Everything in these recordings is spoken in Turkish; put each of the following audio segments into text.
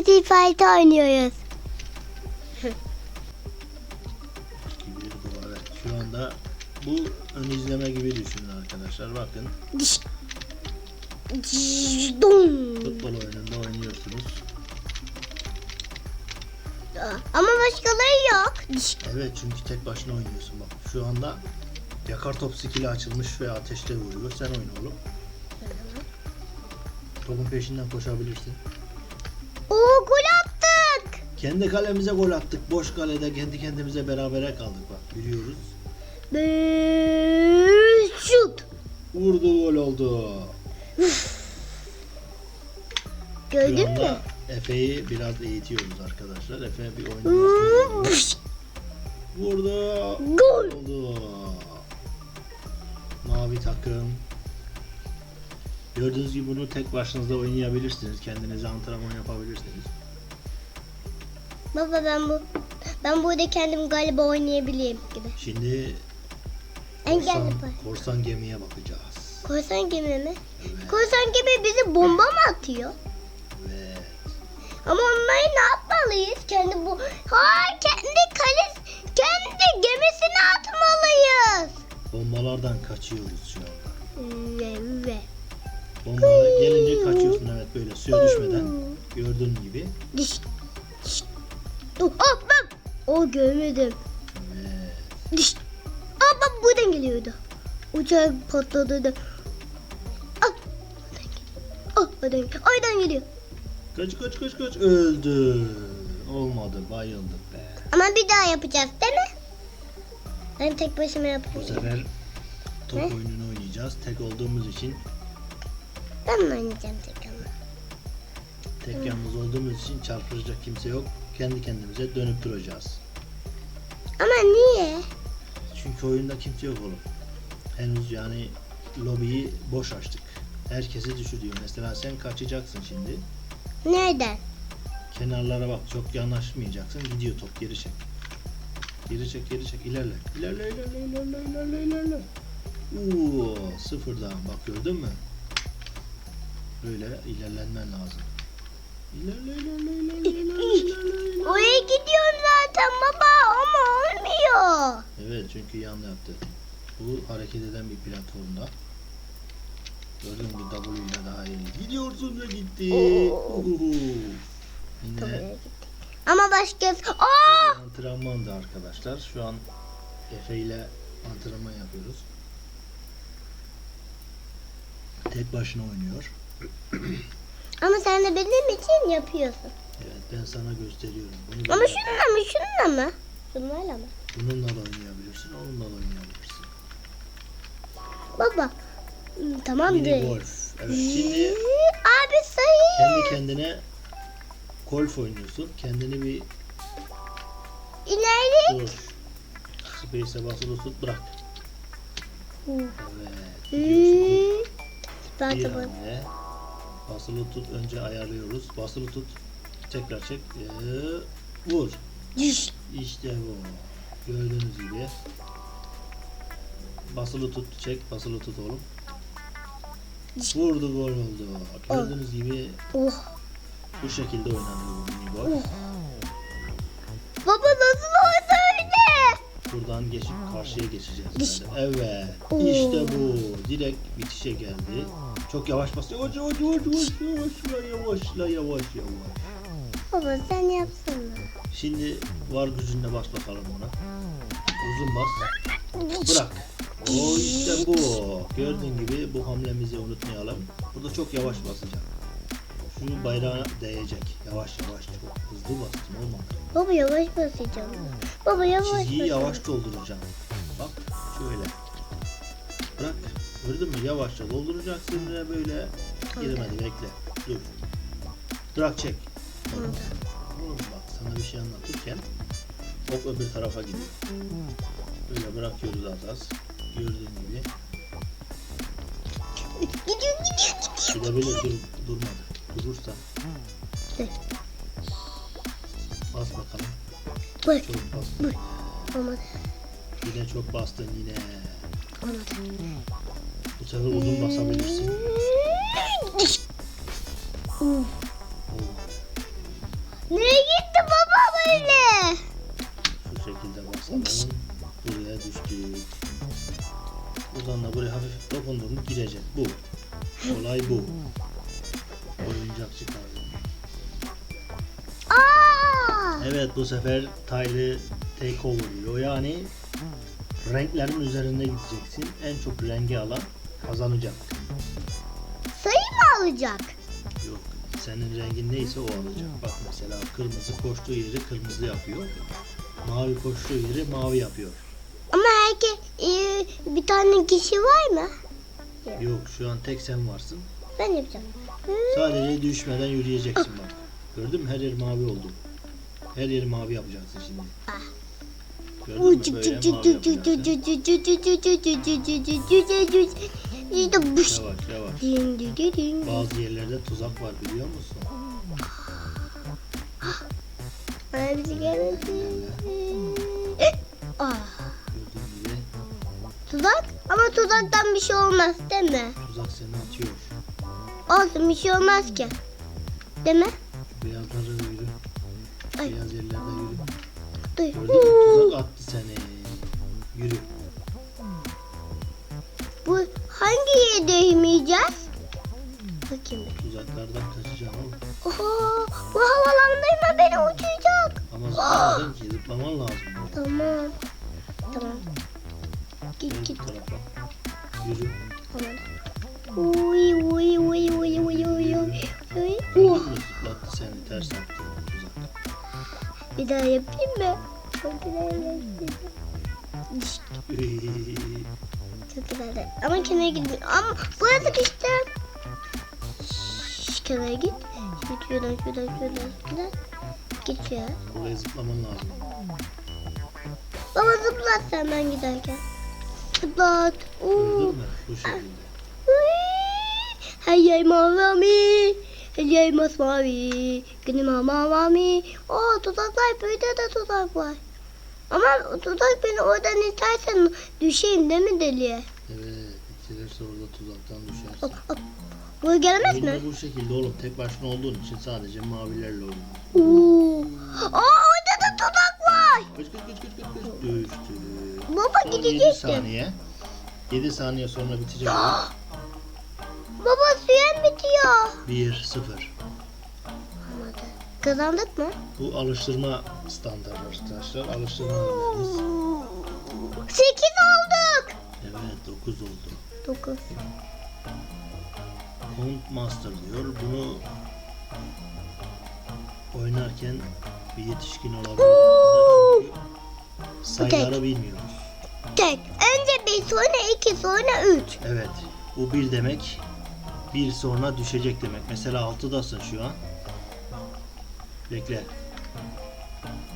Street Fighter oynuyoruz. Şu anda bu ön izleme gibi düşünün arkadaşlar. Bakın futbol oyununda oynuyorsunuz. Ama başkaları yok. Evet çünkü tek başına oynuyorsun bak. Şu anda yakar top skill'i açılmış ve ateşle vuruyor. Sen oyna oğlum. Topun peşinden koşabilirsin. Kendi kalemize gol attık. Boş kalede kendi kendimize berabere kaldık bak. Ve şut. Vurdu gol oldu. Şu Gördün mü? anda Efe'yi biraz eğitiyoruz arkadaşlar. Efe bir oynamasını Vurdu. Gol. Oldu. Mavi takım. Gördüğünüz gibi bunu tek başınıza oynayabilirsiniz. Kendinize antrenman yapabilirsiniz. Baba ben bu ben burada kendim galiba oynayabilirim gibi. Şimdi Engelli korsan, pay. korsan gemiye bakacağız. Korsan gemi mi? Evet. Korsan gemi bizi bomba mı atıyor? evet. Ama onları ne yapmalıyız? Kendi bu ha kendi kale kendi gemisini atmalıyız. Bombalardan kaçıyoruz şu anda. Ve ve. Bombalar gelince kaçıyorsun evet böyle suya düşmeden. Gördüğün gibi. Diş. Hop bak. O görmedim. Evet. Aa bak buradan geliyordu. Uçak patladı da. Ah oradan geliyor. Oradan geliyor. Kaç kaç kaç kaç öldü. Olmadı bayıldık be. Ama bir daha yapacağız değil mi? Ben tek başıma Bu yapıyorum. sefer top Ne? oyununu oynayacağız. Tek olduğumuz için, Ben mi oynayacağım tek ama? tek yalnız olduğumuz için çarpışacak kimse yok. Kendi kendimize dönüp duracağız. Ama niye? Çünkü oyunda kimse yok oğlum. Henüz yani lobiyi boş açtık. Herkesi düşürüyor. Mesela sen kaçacaksın şimdi. Nereden? Kenarlara bak çok yanaşmayacaksın. Gidiyor top geri çek. Geri çek geri çek ilerle. İlerle ilerle ilerle ilerle ilerle. Oo, sıfırdan bak gördün mü? Böyle ilerlenmen lazım. İlerle ilerle ilerle ilerle ilerle. ilerle. Oraya gidiyorum zaten baba ama olmuyor. Evet çünkü yan yaptı. Bu hareket eden bir platformda. Gördün mü W ile daha iyi. Gidiyorsun ve gitti. Uhuhu. Yine Ama başkası... Aa! antrenmandı arkadaşlar. Şu an Efe ile antrenman yapıyoruz. Tek başına oynuyor. Ama sen de benim için yapıyorsun. Evet ben sana gösteriyorum. Bunu Ama şununla mı şununla mı? Şunlarla mı? bununla da oynayabilirsin, onunla da oynayabilirsin. Baba. hmm, Tamam Mini de. golf. Evet şimdi Abi sayı. kendi kendine golf oynuyorsun. Kendini bir İleri. dur. Space'e basılı tut bırak. Hı. Evet. Gidiyorsun. Ben Bir bak. hamle. Basılı tut önce ayarlıyoruz. Basılı tut. Tekrar çek. Ee, vur. İşte bu. Gördüğünüz gibi. Basılı tut, çek, basılı tut oğlum. Vurdu gol oldu. Gördüğünüz gibi Oh. bu şekilde oynanıyor bu gol. Oh. Baba nasıl oldu öyle? Buradan geçip karşıya geçeceğiz. Diş. Evet. Oo. İşte bu. Direkt bitişe geldi. Çok yavaş basıyor. Yavaş yavaş yavaş yavaş yavaşla yavaşla yavaş yavaş. Baba sen yapsana. Şimdi var gücünle bas bakalım ona. Uzun bas. Bırak. O işte bu. Gördüğün gibi bu hamlemizi unutmayalım. Burada çok yavaş basacağım. Şu bayrağa değecek. Yavaş yavaş çok hızlı bastım olmadı. Baba yavaş basacağım. Baba yavaş Çizgiyi basacağım. yavaş dolduracağım. Bak şöyle. Gördün mü? Yavaşça dolduracaksın ve böyle girmedi bekle. Dur. Bırak çek. Oğlum bak sana bir şey anlatırken ok öbür tarafa gidiyor. Böyle bırakıyoruz az az. Gördüğün gibi. Gidiyor gidiyor gidiyor. Dur, durmadı. Durursa. Dur. Bas bakalım. Bak. Çok bastın. Olmadı. Yine çok bastın yine. Olmadı. Sen uzun basabilirsin. Nereye gitti baba böyle? Şu şekilde basalım. Buraya düştük. Buradan da buraya hafif dokunduğumu girecek. Bu. Olay bu. Oyuncak çıkardım. Evet bu sefer taylı take over diyor. Yani renklerin üzerinde gideceksin. En çok rengi alan kazanacak. Sayı mı alacak? Yok. Senin rengin neyse o alacak. Bak mesela kırmızı koştuğu yeri kırmızı yapıyor. Mavi koştuğu yeri mavi yapıyor. Ama herkes e, bir tane kişi var mı? Yok şu an tek sen varsın. Ben yapacağım. Sadece düşmeden yürüyeceksin bak. Gördün mü her yer mavi oldu. Her yeri mavi yapacaksın şimdi. Ah. Gördün mü böyle mavi yapacaksın. İyi bu Yavaş yavaş. Din din din din. Bazı yerlerde tuzak var biliyor musun? Bana bizi gelmesin. Ah. Tuzak? Ama tuzaktan bir şey olmaz değil mi? tuzak seni atıyor. Olsun bir şey olmaz ki. Değil mi? Şu yürü. Beyaz yerlerde yürü. Duy. Gördün mü? Tuzak attı seni. Yürü. Hangi değmeyeceğiz? Bakayım bir. Tuzaklardan kaçacaksın oğlum. Oho, bu havalandırma beni uçuracak. Ama zıplamadın ki zıplaman lazım. Tamam. Tamam. Gel Git bu git. tarafa. Yürü. Tamam. Uy uy uy uy uy uy uy. uy. Oh, zıplattı seni ters attı bir daha yapayım Ama kenara gitmiyor. Ama buraya sıkıştım. Şşş, kenara git. Git şuradan şuradan şuradan şuradan. Git şuraya. Buraya zıplaman lazım. Baba zıplat sen ben giderken. Zıplat. Mü? Bu şekilde. Uy. Her yer mavi. Her yer masmavi. Günüm mavi. Oo tuzaklar böyle de tuzak var. Ama tuzak beni oradan istersen düşeyim değil mi deliye? Evet. İkilirse orada tuzaktan düşersin. Bu gelemez mi? Oyunda bu şekilde oğlum. Tek başına olduğun için sadece mavilerle oynuyor. Oo. Aa orada da tuzak var. Kıç kıç kıç kıç kıç. Düştü. Baba Son 7 gidecektim. saniye. 7 saniye sonra bitecek. Baba süren bitiyor. 1 0. Kazandık mı? Bu alıştırma standartı arkadaşlar. Alıştırma oynuyoruz. Sekiz olduk. Evet 9 oldu. Dokuz. Count Master diyor. Bunu oynarken bir yetişkin olabilir. Sayıları bilmiyoruz. Tek. Önce bir sonra iki sonra üç. Evet. Bu bir demek. Bir sonra düşecek demek. Mesela 6'dasın şu an. Bekle.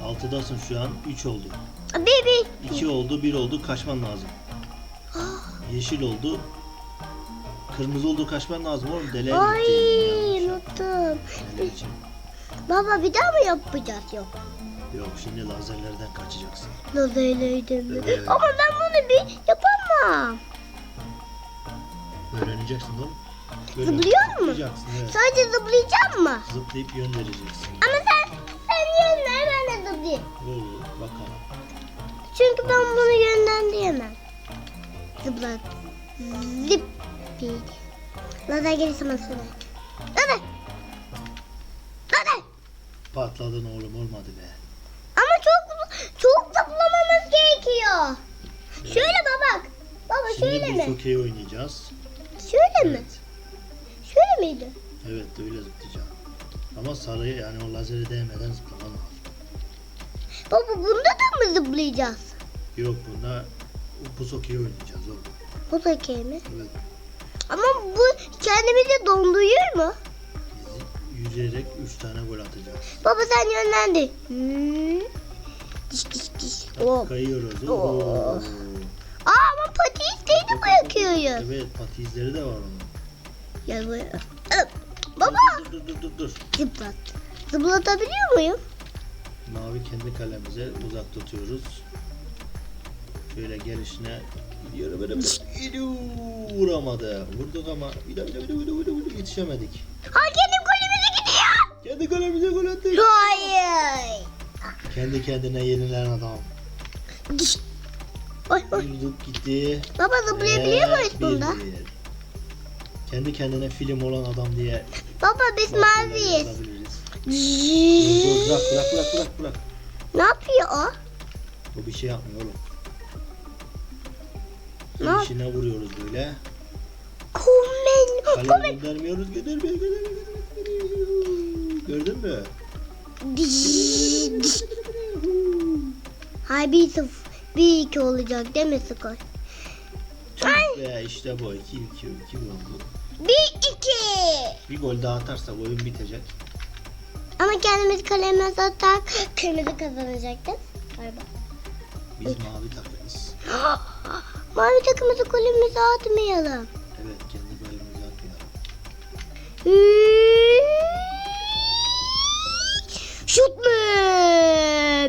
6'dasın şu an. 3 oldu. Bir bir. 2 oldu. 1 oldu. Kaçman lazım. Yeşil oldu. Kırmızı oldu. Kaçman lazım oğlum. Dele Ay unuttum. Dele için. Baba bir daha mı yapacağız yok? Yok şimdi lazerlerden kaçacaksın. Lazerleydim mi? Evet. Ama ben bunu bir yapamam. Öğreneceksin oğlum. Zıplıyor mu? Evet. Sadece zıplayacağım mı? Zıplayıp yönlendireceksin. Ama sen sen yönler ben de zıplayayım. Olur bakalım. Çünkü ben bunu yönlendiremem. Zıplat. Zip. Bir. Lazer gelirse masada. Lazer. Lazer. Patladın oğlum olmadı be. Ama çok çok zıplamamız gerekiyor. Şöyle bak. Baba Şimdi şöyle mi? okey oynayacağız. Şöyle mi? Evet. Şöyle miydi? Evet öyle zıplayacağım. Ama sarı yani o lazeri değmeden zıplaman lazım. Baba bunda da mı zıplayacağız? Yok bunda buz okey oynayacağız. Bu da mi? Evet. Ama bu kendimizi donduruyor mu? Yürüyerek 3 tane gol atacağız. Baba sen yönlendir. Hmm. Diş diş diş. Hop. Kayıyoruz. Oo. Oo. Aa ama pati de bırakıyoruz. Evet pati izleri de var onun. Gel buraya. Baba. Dur dur dur dur dur. Zıplat. Zıplatabiliyor muyum? Mavi kendi kalemize uzak tutuyoruz. Şöyle gelişine gidiyor böyle. Gidiyor. Vuramadı. Vurduk ama bir daha bir daha bir daha bir yetişemedik. Ha kendim golümüze gidiyor. Kendi kalemize gol attık. Hayır. Kendi kendine yenilen adam. Diş. Oy oy. Yürüdük gitti. Baba zıplayabiliyor muyuz bunda? Kendi kendine film olan adam diye Baba biz maviyiz. yazabiliriz. Dur, dur, bırak bırak bırak bırak bırak. Ne yapıyor o? Bu bir şey yapmıyor oğlum. Ne Girişine vuruyoruz böyle. Kumen. Kaleye göndermiyoruz. Göndermiyor, göndermiyor, göndermiyor. Gördün mü? Hay bir sıfır. Bir iki olacak değil mi skor? Ve işte bu. 2 2 2 oldu. Bir iki. Bir gol daha atarsa oyun bitecek. Ama kendimiz kalemize atar. Kırmızı kazanacaktı. Galiba. Biz mavi takımız. Mavi takımızı golümüze atmayalım. Evet kendi golümüzü atmayalım. Şut mu?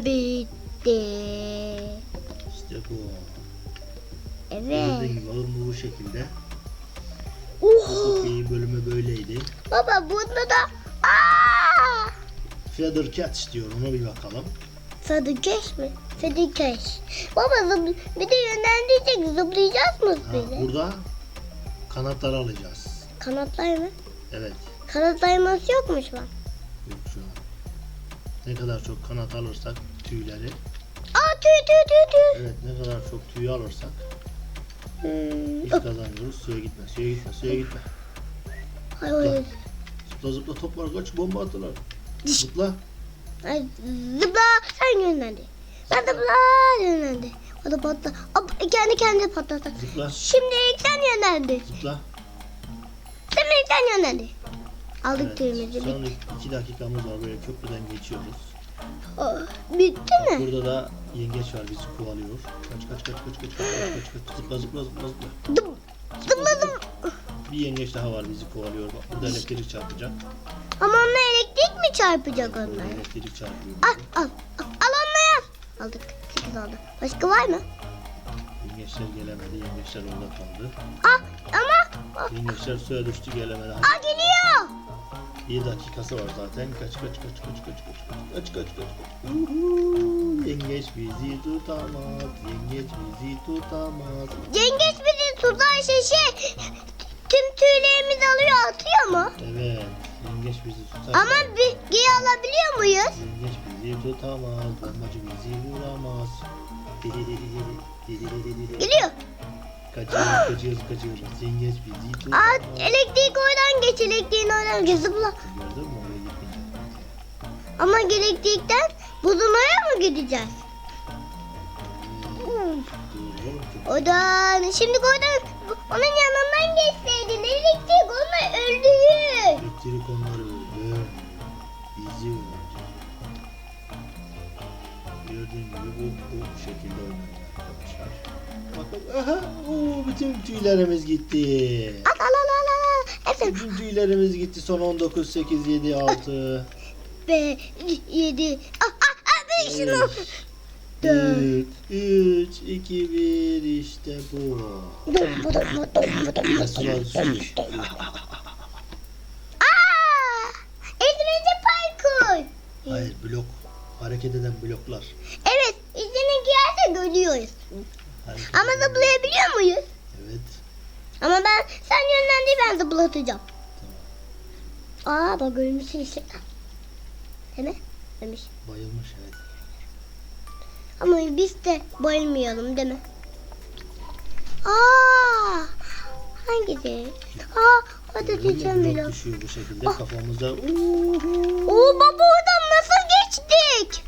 Bitti. İşte bu. Gördüğün Evet. gibi oyun bu şekilde. Oh. Sofi'yi bölümü böyleydi. Baba bunda da Aa! Feather Cat diyor ona bir bakalım. Sadıkeş mi? Sadıkeş. Baba zıpl- bir de yönlendirecek zıplayacağız mı Ha, böyle? burada kanatlar alacağız. Kanatlar mı? Evet. Kanatlarımız yokmuş lan. Yok şu an. Ne kadar çok kanat alırsak tüyleri. Aa tüy tüy tüy tüy. Evet ne kadar çok tüy alırsak Hmm. biz kazanıyoruz. Suya gitme, suya gitme, suya gitme. Ay, ay, Zıpla zıpla top var kaç bomba attılar. Zıpla. ay, zıpla sen yönlendi. Ben zıpla yönlendi. O da patla. Hop, kendi kendine patladı. Zıpla. Şimdi ilk sen yönlendi. Zıpla. Şimdi ilk sen yönlendi. Aldık Evet. tüyümüzü. Son iki dakikamız var böyle köprüden geçiyoruz. Oh, bitti mi? Burada da yengeç var bizi kovalıyor. Kaç kaç kaç kaç kaç kaç kaç kaç kaç zıpla zıpla zıpla zıpla. Dım, Zıpladım. Bir yengeç daha var bizi kovalıyor. Bak burada elektrik çarpacak. Ama onunla elektrik mi çarpacak onlara? elektrik çarpıyor. Al al Aldık. 8 oldu. Başka var mı? Yengeçler gelemedi. Yengeçler orada kaldı. Ah ama Yengeçler suya düştü gelemedi. Hadi. ah geliyor. Bir dakikası var zaten. Kaç kaç kaç kaç kaç kaç kaç kaç kaç kaç. Uhu, Yengeç bizi tutamaz. Yengeç bizi tutamaz. Yengeç bizi tutar şişe. Tüm tüylerimizi alıyor atıyor mu? Evet. Yengeç bizi tutamaz. Ama bir geri alabiliyor muyuz? Yengeç bizi tutamaz. Bombacı bizi vuramaz. Geliyor. Kaçıyoruz kaçıyoruz kaçıyoruz. Yengeç bizi tutamaz. Aa elektrik oradan geç elektriğin oradan geç zıpla. Gördün mü oraya gitmeyecek. Ama elektrikten buzulmaya mı gideceğiz? Hmm. Oradan şimdi oradan onun yanından geçseydin elektrik onu öldürür. Elektrik onları öldü. Bizi öldü. Gördüğün gibi bu, bu şekilde oynanıyor arkadaşlar. Bakın aha oo, bütün tüylerimiz gitti. Al al al al al. Hepsini Bütün tüylerimiz gitti son 19, 8, 7, 6. Be, yedi. Ah ah ah bir şunu. 4, 3, 2, 1 işte bu. Nasıl olsun? Aa! Parkur. Hayır blok. Hareket eden bloklar. Evet, izinin giyerse görüyoruz. Ama zıplayabiliyor muyuz? Evet. Ama ben sen yönlendi ben zıplatacağım. Aa bak ölmüşsün işte. Değil mi? Ölmüş. Bayılmış evet. Ama biz de bayılmayalım değil mi? Aa! Hangisi? Aa, Gördün mü? diyeceğim bile. düşüyor bu şekilde Ah. kafamızda. Oo baba oradan nasıl geçtik?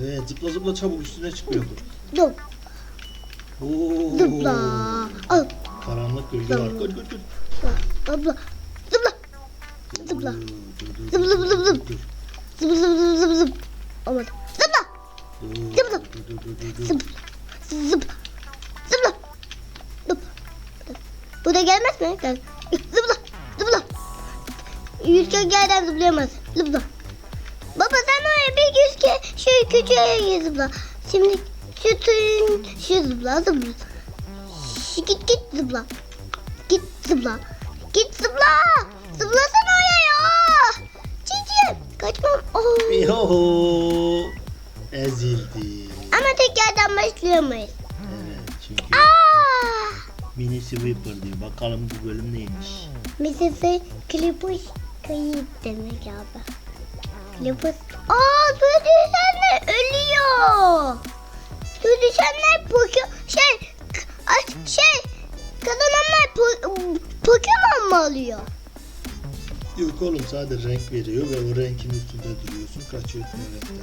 Evet zıpla zıpla çabuk üstüne çıkıyordur. Dur, Oo. zıpla. Al, Karanlık gölge var. Koş koş koş. zıpla, zıpla, Zıpla. Dur, dur, dur, Zıpla, dur, zıpla, dur, zıpla. dur. zıp zıp zıp zıp zıp. Olmadı. Zıpla, dur, dur. zıpla. Zıp. Bu da gelmez mi? Gel. Zıpla, zıpla. Yüz kere yerden zıplayamaz. Zıpla. Baba sen oraya bir yüz kere şu küçüğe zıpla. Şimdi şu tuyun şu zıpla zıpla. Şu git git zıpla. Git zıpla. Git zıpla. Zıplasana oraya ya. Cici. Kaçmam. Oh. Yoho. Ezildi. Ama tek yerden başlayamayız. Evet çünkü Aa! mini sweeper diyor. Bakalım bu bölüm neymiş. Misisi klipus kayıp demek abi. Klipus. Aa su düşenler ölüyor. Su düşenler Pokemon şey şey kazananlar po, Pokemon mu alıyor? Yok oğlum sadece renk veriyor ve o renkin üstünde duruyorsun. Kaçıyorsun renkten.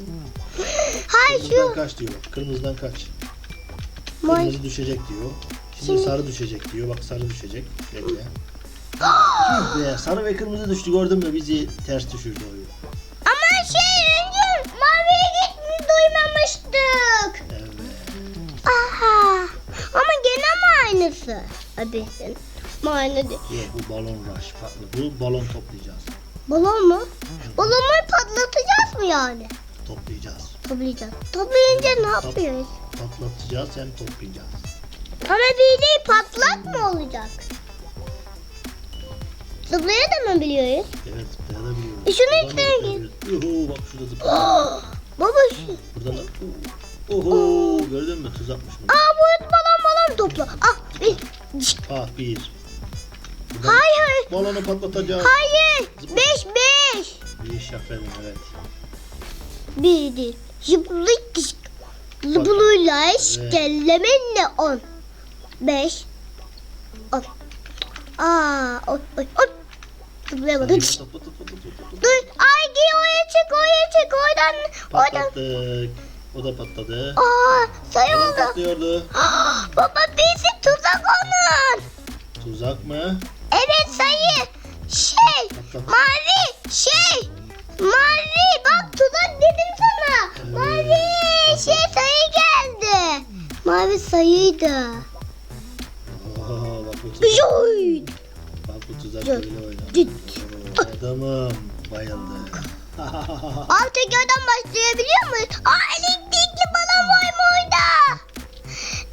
Hayır Kırmızıdan şu. kaç diyor bak. Kırmızıdan kaç. Kırmızı düşecek diyor. Şimdi, Şimdi- sarı düşecek diyor. Bak sarı düşecek. Bekle. Be, sarı ve kırmızı düştü gördün mü? Bizi ters düşürdü oyun. Ama şey önce maviye gitmiş duymamıştık. Evet. Aha. Ama gene mi aynısı? Abi sen. Ama aynı değil. Yok bu balon rush farklı. Bu balon toplayacağız. Balon mu? Balonu patlatacağız mı yani? Toplayacağız. Toplayınca ne yapıyoruz? Patlatacağız hem toplayacağız. Ama bir de patlak mı olacak? Zıplaya da mı biliyoruz? Evet zıplayabiliyoruz. E şunu içten zıplayabiliyoruz. Yuhu bak şurada zıplıyor. Baba şu. Buradan da. Oho gördün mü tuzakmış bu. Aa bu balon balon topla. Ah bir. Ah bir. Buradan Hayır balonu patlatacağız. Hayır. Beş beş. Bir iş yapalım evet. Bir değil. Evet. işkellemenle on. Beş. On. Aa, on, on, on. Zıplayamadım. Dur. Ay gel oraya çık oraya çık oradan. Oradan. Patlattık. O da patladı. Aa sayı O da oldu. patlıyordu. Baba birisi tuzak onun. Tuzak mı? Evet sayı. Şey mavi şey. Mavi bak tuzak dedim. Mavi şey sayı geldi. Mavi sayıydı. Aa, bak bu tuzak. Joy. Bak bu tuzak böyle oynar. Adamım. Bayıldı. Abi tekrardan başlayabiliyor muyuz? Aa elektrikli balon var mı orada?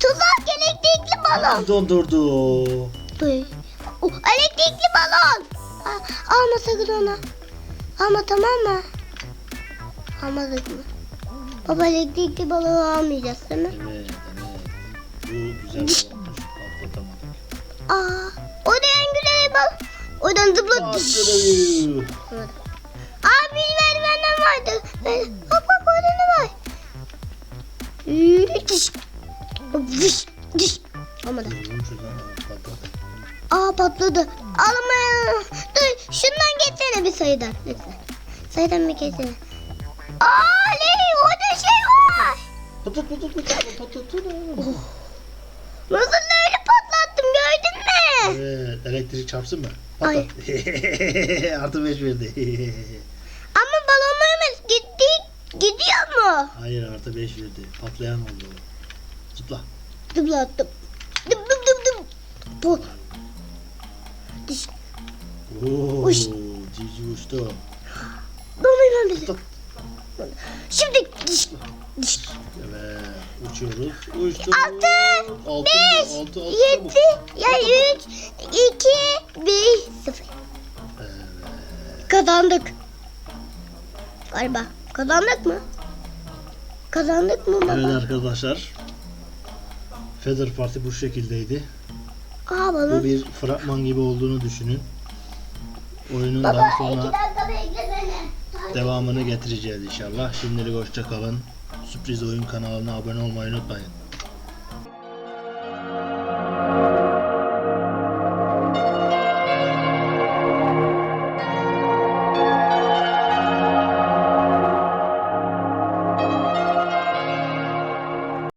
Tuzak elektrikli balon. Dondurdu. Dur. Oh, elektrikli balon. Aa, alma sakın onu. Alma tamam mı? Almadık mı? Baba elektrikli balonu almayacağız değil mi? Evet, evet. Bu güzel balonmuş. Patlatamadık. Aa, o da en güzel bal. Oradan zıpla. Patladı. Abi merdivenden vardı. Ben- Bak bak orada ne var? Diş. Diş. Diş. Olmadı. Aa patladı. Alma. Dur şundan geçsene bir sayıdan lütfen. Sayıdan bir geçsene. Aa Ley orada şey var. Patlat patlat. Nasıl da öyle patlattım gördün mü? Evet, elektrik çarpsın mı? Patlat. Artı 5 verdi. Ama balonlarımız gitti. Gidiyor mu? Hayır artı 5 verdi. Patlayan oldu. Zıpla. Dıplattım. Dıp dıp dıp dıp. Bu. Diş. Oo, Uş. cici uçtu. Donayım bizi. Patlat. Şimdi diş. Diş. Evet, uçuyoruz. Uçtu. Altı, Altı, beş, altı, altı, yedi, ya üç, iki, bir, sıfır. Kazandık. Galiba. Kazandık mı? Kazandık mı baba? Evet arkadaşlar. Feather Party bu şekildeydi. Aa Bu balon. bir fragman gibi olduğunu düşünün. Oyunun Baba daha iki sonra beni. Devamını getireceğiz inşallah. Şimdilik hoşça kalın. Sürpriz oyun kanalına abone olmayı unutmayın.